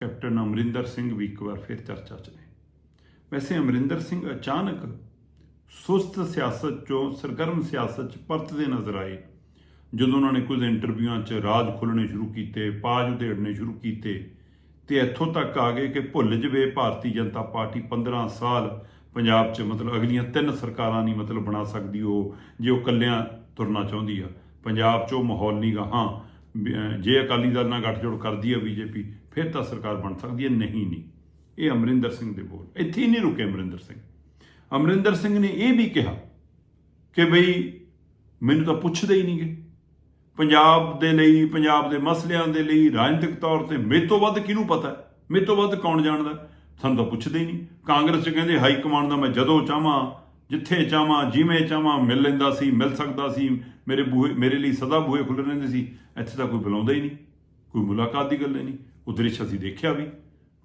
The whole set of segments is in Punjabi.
ਕੈਪਟਨ ਅਮਰਿੰਦਰ ਸਿੰਘ ਵੀ ਇੱਕ ਵਾਰ ਫਿਰ ਚਰਚਾ 'ਚ ਨੇ। ਵੈਸੇ ਅਮਰਿੰਦਰ ਸਿੰਘ ਅਚਾਨਕ ਸੁਸਤ ਸਿਆਸਤ ਚੋਂ ਸਰਗਰਮ ਸਿਆਸਤ 'ਚ ਪਰਤਦੇ ਨਜ਼ਰ ਆਏ। ਜਦੋਂ ਉਹਨਾਂ ਨੇ ਕੁਝ ਇੰਟਰਵਿਊਆਂ 'ਚ ਰਾਜ ਖੋਲ੍ਹਣੇ ਸ਼ੁਰੂ ਕੀਤੇ ਪਾਜ ਉਧੇੜਨੇ ਸ਼ੁਰੂ ਕੀਤੇ ਤੇ ਇੱਥੋਂ ਤੱਕ ਆ ਗਏ ਕਿ ਭੁੱਲ ਜਵੇ ਭਾਰਤੀ ਜਨਤਾ ਪਾਰਟੀ 15 ਸਾਲ ਪੰਜਾਬ 'ਚ ਮਤਲਬ ਅਗਲੀਆਂ ਤਿੰਨ ਸਰਕਾਰਾਂ ਨਹੀਂ ਮਤਲਬ ਬਣਾ ਸਕਦੀ ਉਹ ਜੇ ਉਹ ਕੱਲਿਆਂ ਤੁਰਨਾ ਚਾਹੁੰਦੀ ਆ। ਪੰਜਾਬ 'ਚੋਂ ਮਾਹੌਲ ਨਹੀਂ ਗਾ ਹਾਂ ਵੀ, ਜੇ ਅਕਾਲੀ ਦਲ ਨਾਲ ਗੱਠਜੋੜ ਕਰਦੀ ਹੈ ਬੀਜੇਪੀ ਫਿਰ ਤਾਂ ਸਰਕਾਰ ਬਣ ਸਕਦੀ ਹੈ, ਨਹੀਂ ਨਹੀਂ। ਇਹ ਅਮਰਿੰਦਰ ਸਿੰਘ ਦੇ ਬੋਲ। ਇੱਥੇ ਹੀ ਨਹੀਂ ਰੁਕੇ ਅਮਰਿੰਦਰ ਸਿੰਘ। ਅਮਰਿੰਦਰ ਸਿੰਘ ਨੇ ਇਹ ਵੀ ਕਿਹਾ ਕਿ ਬਈ ਮੈਨੂੰ ਤਾਂ ਪੁੱਛਦੇ ਹੀ ਨਹੀਂਗੇ। ਪੰਜਾਬ ਦੇ ਲਈ, ਪੰਜਾਬ ਦੇ ਮਸਲਿਆਂ ਦੇ ਲਈ, ਰਾਜਨੀਤਿਕ ਤੌਰ ਤੇ ਮੇਰੇ ਤੋਂ ਵੱਧ ਕਿਹਨੂੰ ਪਤਾ? ਮੇਰੇ ਤੋਂ ਵੱਧ ਕੌਣ ਜਾਣਦਾ? ਸਾਨੂੰ ਤਾਂ ਪੁੱਛਦੇ ਹੀ ਨਹੀਂ। ਕਾਂਗਰਸ ਚ ਕਹਿੰਦੇ, ਹਾਈ ਕਮਾਂਡ ਦਾ ਮੈਂ ਜਦੋਂ ਚਾਹਾਂ, ਜਿੱਥੇ ਚਾਹਾਂ, ਜਿਵੇਂ ਚਾਹਾਂ, ਮਿਲ ਲੈਂਦਾ ਸੀ, ਮਿਲ ਸਕਦਾ ਸੀ। ਮੇਰੇ ਬੂਹੇ, ਮੇਰੇ ਲਈ ਸਦਾ ਬੂਹੇ ਖੁੱਲ੍ਹੇ ਰਹਿੰਦੇ ਸੀ। ਇੱਥੇ ਤਾਂ ਕੋਈ ਬੁਲਾਉਂਦਾ ਹੀ ਨਹੀਂ। ਕੋਈ ਮੁਲਾਕਾਤ ਦੀ ਗੱਲ ਹੀ ਨਹੀਂ। ਉਹ ਦ੍ਰਿਸ਼ ਅਸੀਂ ਦੇਖਿਆ ਵੀ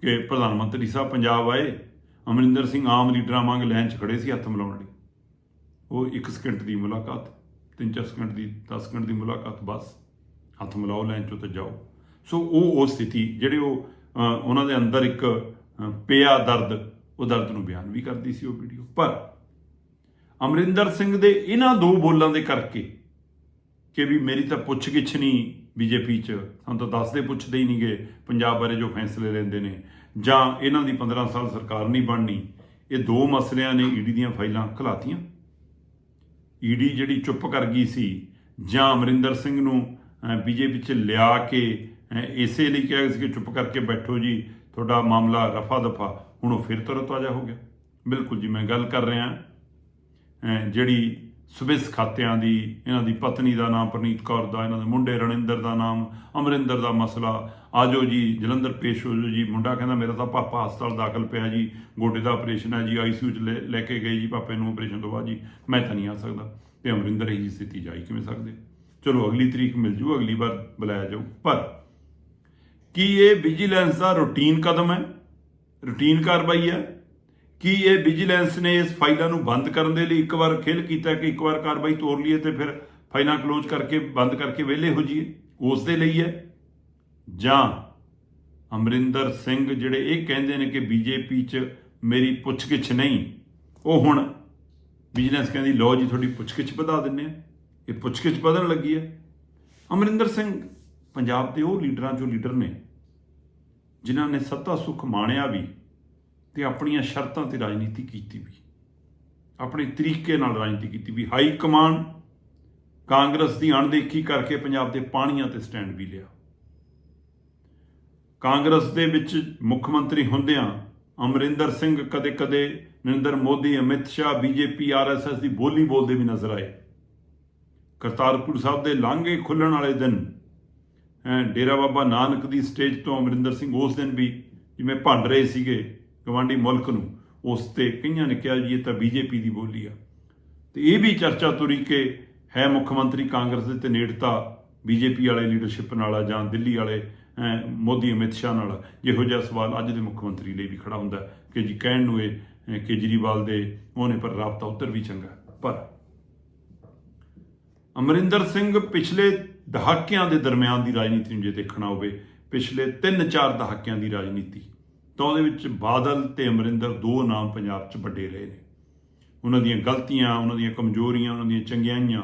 ਕਿ ਪ੍ਰਧਾਨ ਮੰਤਰੀ ਸਾਹਿਬ ਪੰਜਾਬ ਆਏ, ਅਮਰਿੰਦਰ ਸਿੰਘ ਆਮ ਲੀਡਰਾਂ ਵਾਂਗ ਲਾਈਨ 'ਚ ਖੜੇ ਸੀ ਹੱਥ ਮਿਲਾਉਣ ਲਈ। ਉਹ 1 ਸਕਿੰਟ ਦੀ ਮੁਲਾਕਾਤ 3-4 ਸਕਿੰਟ ਦੀ 10 ਸਕਿੰਟ ਦੀ ਮੁਲਾਕਾਤ, ਬਸ। ਹੱਥ ਮਿਲਾਓ ਲਾਈਨ 'ਚੋਂ ਤੇ ਜਾਓ। ਸੋ ਉਹ ਉਹ ਸਥਿਤੀ ਜਿਹੜੇ ਉਹ ਉਹਨਾਂ ਦੇ ਅੰਦਰ ਇੱਕ ਪਿਆ ਦਰਦ, ਉਹ ਦਰਦ ਨੂੰ ਬਿਆਨ ਵੀ ਕਰਦੀ ਸੀ ਉਹ ਵੀਡੀਓ। ਪਰ ਅਮਰਿੰਦਰ ਸਿੰਘ ਦੇ ਇਹਨਾਂ ਦੋ ਬੋਲਾਂ ਦੇ ਕਰਕੇ ਕਿ ਵੀ ਮੇਰੀ ਤਾਂ ਪੁੱਛ ਗਿੱਛ ਨਹੀਂ ਬੀਜੇਪੀ 'ਚ। ਸਾਨੂੰ ਤਾਂ ਦੱਸਦੇ ਪੁੱਛਦੇ ਹੀ ਨਹੀਂਗੇ ਪੰਜਾਬ ਬਾਰੇ ਜੋ ਫੈਸਲੇ ਲੈਂਦੇ ਨੇ। ਜਾਂ ਇਹਨਾਂ ਦੀ 15 ਸਾਲ ਸਰਕਾਰ ਨਹੀਂ ਬਣਨੀ। ਇਹ ਦੋ ਮਸਲਿਆਂ ਨੇ ਈਡੀ ਦੀਆਂ ਫਾਈਲਾਂ ਖਲਾਤੀਆਂ ਈਡੀ ਜਿਹੜੀ ਚੁੱਪ ਕਰ ਗਈ ਸੀ, ਜਾਂ ਅਮਰਿੰਦਰ ਸਿੰਘ ਨੂੰ ਬੀਜੇਪੀ 'ਚ ਲਿਆ ਕੇ ਇਸੇ ਲਈ ਕਿਹਾ ਸੀ ਕਿ ਚੁੱਪ ਕਰਕੇ ਬੈਠੋ ਜੀ, ਤੁਹਾਡਾ ਮਾਮਲਾ ਰਫਾ ਦਫਾ ਹੁਣ ਉਹ ਫਿਰ ਤੁਰਤ ਤਾਜ਼ਾ ਹੋ ਗਿਆ। ਬਿਲਕੁਲ ਜੀ, ਮੈਂ ਗੱਲ ਕਰ ਰਿਹਾ ਜਿਹੜੀ ਸਵਿਸ ਖਾਤਿਆਂ ਦੀ, ਇਹਨਾਂ ਦੀ ਪਤਨੀ ਦਾ ਨਾਮ, ਪ੍ਰਨੀਤ ਕੌਰ ਦਾ, ਇਹਨਾਂ ਦੇ ਮੁੰਡੇ ਰਣਿੰਦਰ ਦਾ ਨਾਮ, ਅਮਰਿੰਦਰ ਦਾ ਮਸਲਾ। ਆਜੋ ਜੀ, ਜਲੰਧਰ ਪੇਸ਼ ਹੋ ਜਾਓ ਜੀ। ਮੁੰਡਾ ਕਹਿੰਦਾ, ਮੇਰਾ ਤਾਂ ਪਾਪਾ ਹਸਪਤਾਲ ਦਾਖਲ ਪਿਆ ਜੀ। ਗੋਡੇ ਦਾ ਆਪਰੇਸ਼ਨ ਹੈ ਜੀ। ਆਈਸੀਯੂ ਚ ਲੈ- ਲੈ ਕੇ ਗਏ ਜੀ ਪਾਪੇ ਨੂੰ ਆਪਰੇਸ਼ਨ ਤੋਂ ਬਾਅਦ ਜੀ। ਮੈਂ ਤਾਂ ਨਹੀਂ ਆ ਸਕਦਾ। ਤੇ ਅਮਰਿੰਦਰ ਇਹੀ ਸਥਿਤੀ ਜਾਈ ਕਿਵੇਂ ਸਕਦੇ? ਚਲੋ, ਅਗਲੀ ਤਰੀਕ ਮਿਲ ਜੂ, ਅਗਲੀ ਵਾਰ ਬੁਲਾਇਆ ਜਾਊ। ਪਰ ਕੀ ਇਹ ਵਿਜੀਲੈਂਸ ਦਾ ਰੂਟੀਨ ਕਦਮ ਹੈ? ਰੂਟੀਨ ਕਾਰਵਾਈ ਹੈ? ਕੀ ਇਹ ਵਿਜੀਲੈਂਸ ਨੇ ਇਸ ਫਾਈਲਾਂ ਨੂੰ ਬੰਦ ਕਰਨ ਦੇ ਲਈ ਇੱਕ ਵਾਰ ਖੇਲ ਕੀਤਾ ਕਿ ਇੱਕ ਵਾਰ ਕਾਰਵਾਈ ਤੋੜ ਲਈਏ ਤੇ ਫਿਰ ਫਾਈਲਾਂ ਕਲੋਜ਼ ਕਰਕੇ ਬੰਦ ਕਰਕੇ ਵਿਹਲੇ ਹੋ ਜਾਈਏ? ਉਸ ਦੇ ਲਈ ਹੈ? ਜਾਂ ਅਮਰਿੰਦਰ ਸਿੰਘ ਜਿਹੜੇ ਇਹ ਕਹਿੰਦੇ ਨੇ ਕਿ ਬੀਜੇਪੀ 'ਚ ਮੇਰੀ ਪੁੱਛਗਿੱਛ ਨਹੀਂ, ਉਹ ਹੁਣ ਵਿਜੀਲੈਂਸ ਕਹਿੰਦੀ ਲੋ ਜੀ, ਤੁਹਾਡੀ ਪੁੱਛਗਿੱਛ ਵਧਾ ਦਿੰਨੇ ਆ ਇਹ ਪੁੱਛਗਿੱਛ ਵਧਣ ਲੱਗੀ ਹੈ। ਅਮਰਿੰਦਰ ਸਿੰਘ, ਪੰਜਾਬ ਦੇ ਉਹ ਲੀਡਰਾਂ ਚੋਂ ਲੀਡਰ ਨੇ, ਜਿਨ੍ਹਾਂ ਨੇ ਸੱਤਾ ਸੁੱਖ ਮਾਣਿਆ ਵੀ ਤੇ ਆਪਣੀਆਂ ਸ਼ਰਤਾਂ ਤੇ ਰਾਜਨੀਤੀ ਕੀਤੀ ਵੀ। ਆਪਣੇ ਤਰੀਕੇ ਨਾਲ ਰਾਜਨੀਤੀ ਕੀਤੀ ਵੀ। ਹਾਈ ਕਮਾਂਡ ਕਾਂਗਰਸ ਦੀ ਅਣਦੇਖੀ ਕਰਕੇ ਪੰਜਾਬ ਦੇ ਪਾਣੀਆਂ ਤੇ ਸਟੈਂਡ ਵੀ ਲਿਆ। ਕਾਂਗਰਸ ਦੇ ਵਿੱਚ ਮੁੱਖ ਮੰਤਰੀ ਹੁੰਦਿਆਂ ਅਮਰਿੰਦਰ ਸਿੰਘ ਕਦੇ-ਕਦੇ, ਨਰਿੰਦਰ ਮੋਦੀ, ਅਮਿਤ ਸ਼ਾਹ ਬੀਜੇਪੀ ਆਰਐਸਐਸ ਦੀ ਬੋਲੀ ਬੋਲਦੇ ਵੀ ਨਜ਼ਰ ਆਏ। ਕਰਤਾਰਪੁਰ ਸਾਹਿਬ ਦੇ ਲਾਂਘੇ ਖੁੱਲਣ ਵਾਲੇ ਦਿਨ ਡੇਰਾ ਬਾਬਾ ਨਾਨਕ ਦੀ ਸਟੇਜ ਤੋਂ ਅਮਰਿੰਦਰ ਸਿੰਘ ਉਸ ਦਿਨ ਵੀ ਜਿਵੇਂ ਭੰਡ ਰਹੇ ਸੀਗੇ ਗਵਾਂਢੀ ਮੁਲਕ ਨੂੰ, ਉਸ ਤੇ ਕਈਆਂ ਨੇ ਕਿਹਾ ਜੀ, ਇਹ ਤਾਂ ਬੀਜੇਪੀ ਦੀ ਬੋਲੀ ਆ। ਤੇ ਇਹ ਵੀ ਚਰਚਾ ਤੁਰੀ ਕਿ ਹੈ ਮੁੱਖ ਮੰਤਰੀ ਕਾਂਗਰਸ ਦੇ ਤੇ ਨੇੜਤਾ ਬੀਜੇਪੀ ਵਾਲੇ ਲੀਡਰਸ਼ਿਪ ਨਾਲ ਆ ਜਾਂ ਦਿੱਲੀ ਵਾਲੇ ਮੋਦੀ, ਅਮਿਤ ਸ਼ਾਹ ਨਾਲ। ਜਿਹੋ ਜਿਹਾ ਸਵਾਲ ਅੱਜ ਦੇ ਮੁੱਖ ਮੰਤਰੀ ਲਈ ਵੀ ਖੜਾ ਹੁੰਦਾ ਕਿ ਜੀ ਕਹਿਣ ਨੂੰ ਇਹ ਕੇਜਰੀਵਾਲ ਦੇ ਉਹਨੇ ਪਰ ਰਾਬਤਾ ਉੱਤਰ ਵੀ ਚੰਗਾ ਪਰ ਅਮਰਿੰਦਰ ਸਿੰਘ ਪਿਛਲੇ ਦਹਾਕਿਆਂ ਦੇ ਦਰਮਿਆਨ ਦੀ ਰਾਜਨੀਤੀ ਨੂੰ ਜੇ ਦੇਖਣਾ ਹੋਵੇ, ਪਿਛਲੇ 3-4 ਦਹਾਕਿਆਂ ਦੀ ਰਾਜਨੀਤੀ ਤਾਂ ਉਹਦੇ ਵਿੱਚ ਬਾਦਲ ਤੇ ਅਮਰਿੰਦਰ ਦੋ ਨਾਮ ਪੰਜਾਬ 'ਚ ਵੱਡੇ ਰਹੇ ਨੇ। ਉਹਨਾਂ ਦੀਆਂ ਗਲਤੀਆਂ, ਉਹਨਾਂ ਦੀਆਂ ਕਮਜ਼ੋਰੀਆਂ, ਉਹਨਾਂ ਦੀਆਂ ਚੰਗਿਆਈਆਂ,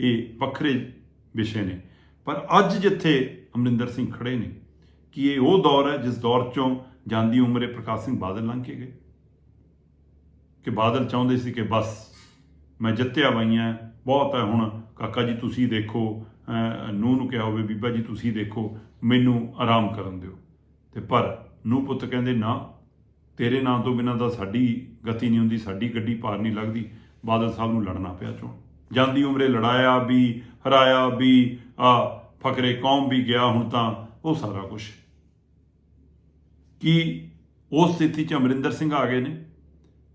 ਇਹ ਵੱਖਰੇ ਵਿਸ਼ੇ ਨੇ। ਪਰ ਅੱਜ ਜਿੱਥੇ ਅਮਰਿੰਦਰ ਸਿੰਘ ਖੜੇ ਨੇ, ਕਿ ਇਹ ਉਹ ਦੌਰ ਹੈ ਜਿਸ ਦੌਰ 'ਚੋਂ ਜਾਂਦੀ ਉਮਰੇ ਪ੍ਰਕਾਸ਼ ਸਿੰਘ ਬਾਦਲ ਲੰਘ ਕੇ ਗਏ? ਕਿ ਬਾਦਲ ਚਾਹੁੰਦੇ ਸੀ ਕਿ ਬਸ ਮੈਂ ਜਿੱਤਿਆ ਵਈਆਂ, ਬਹੁਤ ਹੈ ਹੁਣ, ਕਾਕਾ ਜੀ ਤੁਸੀਂ ਦੇਖੋ ਨੂੰ ਨੂੰ ਕਿਹਾ ਹੋਵੇ, ਬੀਬਾ ਜੀ ਤੁਸੀਂ ਦੇਖੋ, ਮੈਨੂੰ ਆਰਾਮ ਕਰਨ ਦਿਓ। ਤੇ ਪਰ ਨੂੰ ਪੁੱਤ ਕਹਿੰਦੇ, ਨਾ, ਤੇਰੇ ਨਾਂ ਤੋਂ ਬਿਨਾਂ ਤਾਂ ਸਾਡੀ ਗਤੀ ਨਹੀਂ ਹੁੰਦੀ, ਸਾਡੀ ਗੱਡੀ ਪਾਰ ਨਹੀਂ ਲੱਗਦੀ। ਬਾਦਲ ਸਾਹਿਬ ਨੂੰ ਲੜਨਾ ਪਿਆ ਚੋਂ ਜਾਂਦੀ ਉਮਰੇ ਲੜਾਇਆ ਵੀ, ਹਰਾਇਆ ਵੀ, ਆ ਫਕਰੇ ਕੌਮ ਵੀ ਗਿਆ ਹੁਣ ਤਾਂ, ਉਹ ਸਾਰਾ ਕੁਝ ਕੀ ਉਸ ਸਥਿਤੀ 'ਚ ਅਮਰਿੰਦਰ ਸਿੰਘ ਆ ਗਏ ਨੇ?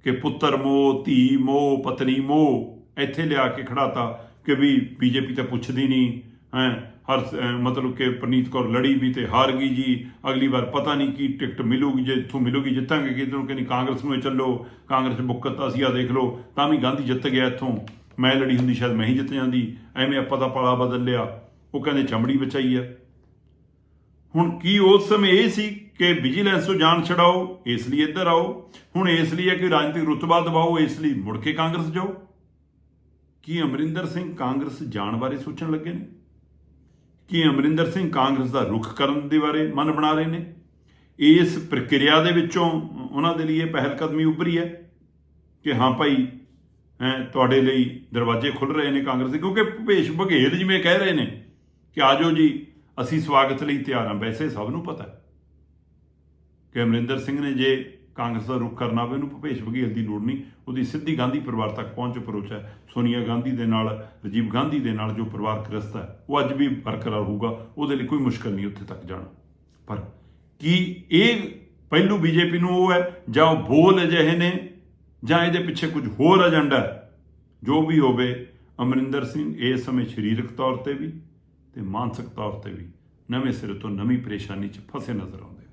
ਕਿ ਪੁੱਤਰ ਮੋਹ, ਧੀ ਮੋਹ, ਪਤਨੀ ਮੋਹ ਇੱਥੇ ਲਿਆ ਕੇ ਖੜਾਤਾ ਕਿ ਵੀ ਬੀਜੇਪੀ ਤਾਂ ਪੁੱਛਦੀ ਨਹੀਂ, ਹੈ ਹਰ ਮਤਲਬ ਕਿ ਪ੍ਰਨੀਤ ਕੌਰ ਲੜੀ ਵੀ ਤੇ ਹਾਰ ਗਈ ਜੀ। ਅਗਲੀ ਵਾਰ ਪਤਾ ਨਹੀਂ ਕੀ ਟਿਕਟ ਮਿਲੂਗੀ, ਜੇ ਇੱਥੋਂ ਮਿਲੂਗੀ, ਜਿੱਤਾਂਗੇ ਕਿਧਰੋਂ ਕਹਿੰਦੀ ਕਾਂਗਰਸ ਨੂੰ ਚੱਲੋ, ਕਾਂਗਰਸ ਬੁੱਕਤ ਅਸੀਂ ਆ ਦੇਖ ਲਓ, ਤਾਂ ਵੀ ਗਾਂਧੀ ਜਿੱਤ ਗਿਆ ਇੱਥੋਂ। ਮੈਂ ਲੜੀ ਹੁੰਦੀ ਸ਼ਾਇਦ ਮੈਂ ਹੀ ਜਿੱਤ ਜਾਂਦੀ। ਐਵੇਂ ਆਪਾਂ ਦਾ ਪਾਲਾ ਬਦਲ ਲਿਆ। ਉਹ ਕਹਿੰਦੇ ਚਮੜੀ ਬਚਾਈ ਆ। ਹੁਣ ਕੀ ਉਸ ਸਮੇਂ ਇਹ ਸੀ ਕਿ ਵਿਜੀਲੈਂਸ ਤੋਂ ਜਾਨ ਛਡਾਓ, ਇਸ ਲਈ ਇੱਧਰ ਆਓ। ਹੁਣ ਇਸ ਲਈ ਹੈ ਕਿ ਰਾਜਨੀਤਿਕ ਰੁਤਬਾ ਦਬਾਓ, ਇਸ ਲਈ ਮੁੜ ਕੇ ਕਾਂਗਰਸ ਜਾਓ। ਕੀ ਅਮਰਿੰਦਰ ਸਿੰਘ ਕਾਂਗਰਸ ਜਾਣ ਬਾਰੇ ਸੋਚਣ ਲੱਗੇ ਨੇ? ਕਿ ਅਮਰਿੰਦਰ ਸਿੰਘ ਕਾਂਗਰਸ ਦਾ ਰੁਖ ਕਰਨ ਦੇ ਬਾਰੇ ਮਨ ਬਣਾ ਰਹੇ ਨੇ? ਇਸ ਪ੍ਰਕਿਰਿਆ ਦੇ ਵਿੱਚੋਂ ਉਹਨਾਂ ਦੇ ਲਈ ਇਹ ਪਹਿਲ ਕਦਮੀ ਉੱਭਰੀ ਹੈ ਕਿ ਹਾਂ ਭਾਈ, ਹੈਂ, ਤੁਹਾਡੇ ਲਈ ਦਰਵਾਜ਼ੇ ਖੁੱਲ ਰਹੇ ਨੇ ਕਾਂਗਰਸ ਦੇ, ਕਿਉਂਕਿ ਭੁਪੇਸ਼ ਬਘੇਲ ਜਿਵੇਂ ਕਹਿ ਰਹੇ ਨੇ ਕਿ ਆਜੋ ਜੀ, ਅਸੀਂ ਸਵਾਗਤ ਲਈ ਤਿਆਰ ਹਾਂ। ਵੈਸੇ ਸਭ ਨੂੰ ਪਤਾ ਹੈ ਕਿ ਅਮਰਿੰਦਰ ਸਿੰਘ ਨੇ ਜੇ ਕਾਂਗਰਸ ਦਾ ਰੁਖ ਕਰਨਾ ਹੋਵੇ, ਉਹਨੂੰ ਭੁਪੇਸ਼ ਬਘੇਲ ਦੀ ਲੋੜ ਨਹੀਂ। ਉਹਦੀ ਸਿੱਧੀ ਗਾਂਧੀ ਪਰਿਵਾਰ ਤੱਕ ਪਹੁੰਚ ਅਪਰੋਚ ਹੈ। ਸੋਨੀਆ ਗਾਂਧੀ ਦੇ ਨਾਲ, ਰਾਜੀਵ ਗਾਂਧੀ ਦੇ ਨਾਲ ਜੋ ਪਰਿਵਾਰਕ ਰਿਸ਼ਤਾ ਹੈ, ਉਹ ਅੱਜ ਵੀ ਬਰਕਰਾਰ ਹੋਊਗਾ। ਉਹਦੇ ਲਈ ਕੋਈ ਮੁਸ਼ਕਲ ਨਹੀਂ ਉੱਥੇ ਤੱਕ ਜਾਣਾ। ਪਰ ਕੀ ਇਹ ਪਹਿਲੂ ਬੀਜੇਪੀ ਨੂੰ ਉਹ ਹੈ, ਜਾਂ ਉਹ ਬੋਲ ਅਜਿਹੇ ਨੇ, ਜਾਂ ਇਹਦੇ ਪਿੱਛੇ ਕੁਝ ਹੋਰ ਏਜੰਡਾ ਜੋ ਵੀ ਹੋਵੇ, ਅਮਰਿੰਦਰ ਸਿੰਘ ਇਸ ਸਮੇਂ ਸਰੀਰਕ ਤੌਰ ਤੇ ਵੀ ਤੇ ਮਾਨਸਿਕ ਤੌਰ ਤੇ ਵੀ ਨਵੇਂ ਸਿਰ ਤੋਂ ਨਵੀਂ ਪਰੇਸ਼ਾਨੀ 'ਚ ਫਸੇ ਨਜ਼ਰ ਆਉਂਦੇ